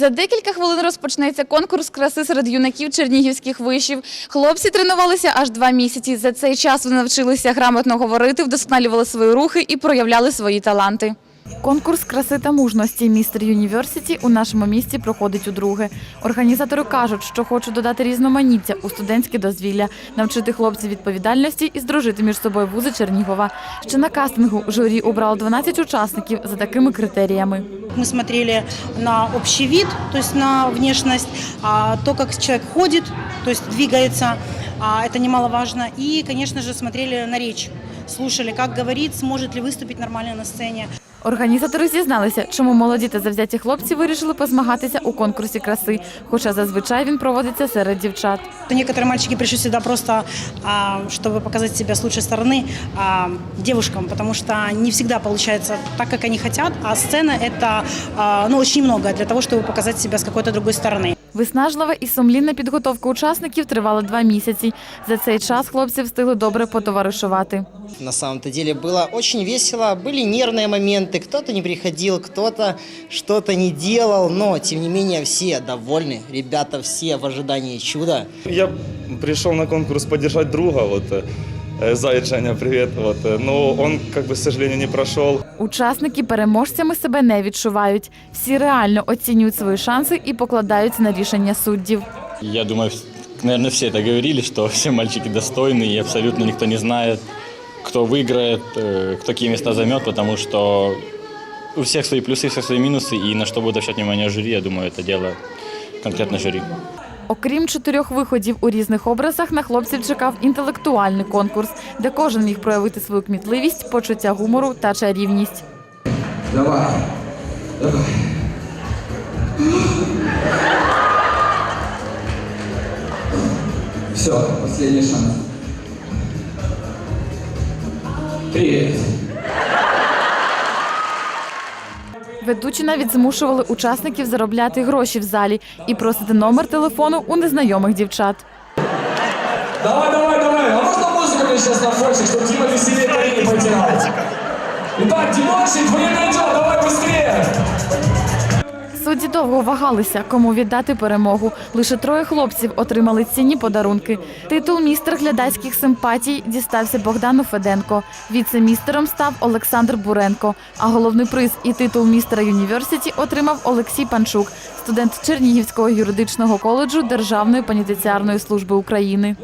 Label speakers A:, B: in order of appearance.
A: За декілька хвилин розпочнеться конкурс краси серед юнаків чернігівських вишів. Хлопці тренувалися аж два місяці. За цей час вони навчилися грамотно говорити, вдосконалювали свої рухи і проявляли свої таланти. Конкурс краси та мужності Містер Юніверситі у нашому місті проходить удруге. Організатори кажуть, що хочуть додати різноманіття у студентське дозвілля, навчити хлопців відповідальності і здружити між собою вузи Чернігова. Ще на кастингу журі обрало 12 учасників за такими критеріями.
B: Мы смотрели на общий вид, то есть на внешность, а, то, как человек ходит, то есть двигается, а, это немаловажно. И, конечно же, смотрели на речь, слушали, как говорит, сможет ли выступить нормально на сцене.
A: Організатори зізналися, чому молоді та завзяті хлопці вирішили позмагатися у конкурсі краси, хоча зазвичай він проводиться серед дівчат.
B: То некоторые мальчики пришли сюда просто, а, чтобы показать себя с лучшей стороны а, девушкам, потому что не всегда получается так, как они хотят, а сцена это а, ну, очень много для того, чтобы показать себя с какой-то другой стороны.
A: Виснажлива і сумлінна підготовка учасників тривала два місяці. За цей час хлопці встигли добре потоваришувати.
C: На самом-то деле было очень весело, были нервные моменты, кто-то не приходил, кто-то что-то не делал, но тем не менее все довольны, ребята все в ожидании чуда.
D: Я пришел на конкурс поддержать друга, вот, э, Заяц Женя, привет, вот, э, но он, как бы, к сожалению, не прошел.
A: Учасники переможцями себе не відчувають. Всі реально оцінюють свої шанси і покладаються на рішення суддів.
E: Я думаю, наверное, все это говорили, что все мальчики достойны, и абсолютно никто не знает, кто выиграет, э, кто какие места займет, потому что у всех свои плюсы, у всех свои минусы, и на что будет обращать внимание жюри, я думаю, это дело конкретно жюри.
A: Окрім чотирьох виходів у різних образах, на хлопців чекав інтелектуальний конкурс, де кожен міг проявити свою кмітливість, почуття гумору та чарівність.
F: Давай. Давай. Все, последний шанс. Привет.
A: Ведучі навіть змушували учасників заробляти гроші в залі і просити номер телефону у незнайомих дівчат.
F: Давай, давай, давай. А можно музыку мне сейчас на фоне, чтобы Дима веселее колени потирал? Итак, Димончик, время идет, давай быстрее.
A: Судді довго вагалися, кому віддати перемогу. Лише троє хлопців отримали цінні подарунки. Титул містер глядацьких симпатій дістався Богдану Феденко. Віце-містером став Олександр Буренко. А головний приз і титул містера Юніверситі отримав Олексій Панчук, студент Чернігівського юридичного коледжу Державної пенітенціарної служби України.